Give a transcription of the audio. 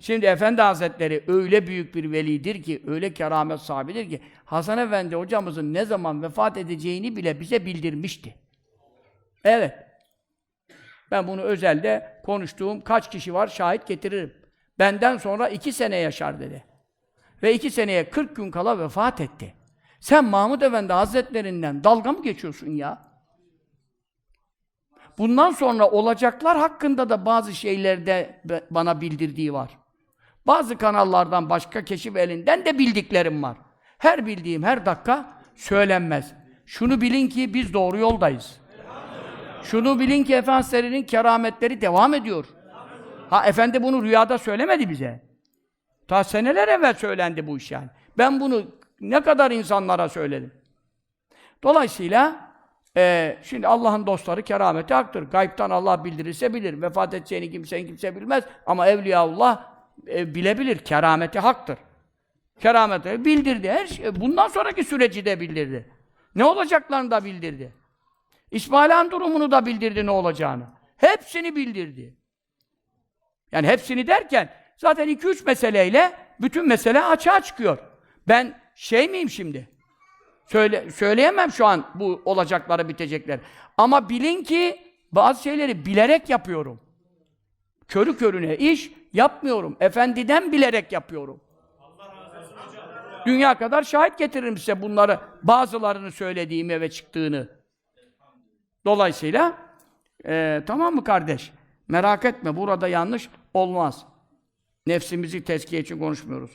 Şimdi Efendi Hazretleri öyle büyük bir velidir ki, öyle keramet sahibidir ki, Hasan Efendi hocamızın ne zaman vefat edeceğini bile bize bildirmişti. Evet. Ben bunu özelde konuştuğum kaç kişi var şahit getiririm. Benden sonra iki sene yaşar dedi. Ve iki seneye 40 gün kala vefat etti. Sen Mahmud Efendi Hazretlerinden dalga mı geçiyorsun ya? Bundan sonra olacaklar hakkında da bazı şeylerde bana bildirdiği var. Bazı kanallardan, başka keşif elinden de bildiklerim var. Her bildiğim her dakika söylenmez. Şunu bilin ki biz doğru yoldayız. Şunu bilin ki Efendimiz'in kerametleri devam ediyor. Ha efendi bunu rüyada söylemedi bize. Ta seneler evvel söylendi bu iş yani. Ben bunu ne kadar insanlara söyledim. Dolayısıyla eee, şimdi Allah'ın dostları kerameti haktır. Gaybtan Allah bildirirse bilir. Vefat edeceğini kimsenin kimse bilmez. Ama Evliyaullah e, bilebilir. Kerameti haktır. Kerameti bildirdi. Her şey, bundan sonraki süreci de bildirdi. Ne olacaklarını da bildirdi. İsmail Han durumunu da bildirdi ne olacağını. Hepsini bildirdi. Yani hepsini derken zaten iki üç meseleyle bütün mesele açığa çıkıyor. Ben şey miyim şimdi? Söyle, söyleyemem şu an bu olacakları bitecekler. Ama bilin ki bazı şeyleri bilerek yapıyorum. Körü körüne iş yapmıyorum. Efendiden bilerek yapıyorum. Dünya kadar şahit getiririm size bunları, bazılarını söylediğimi ve çıktığını. Dolayısıyla eee, tamam mı kardeş? Merak etme burada yanlış olmaz. Nefsimizi tezkiye için konuşmuyoruz.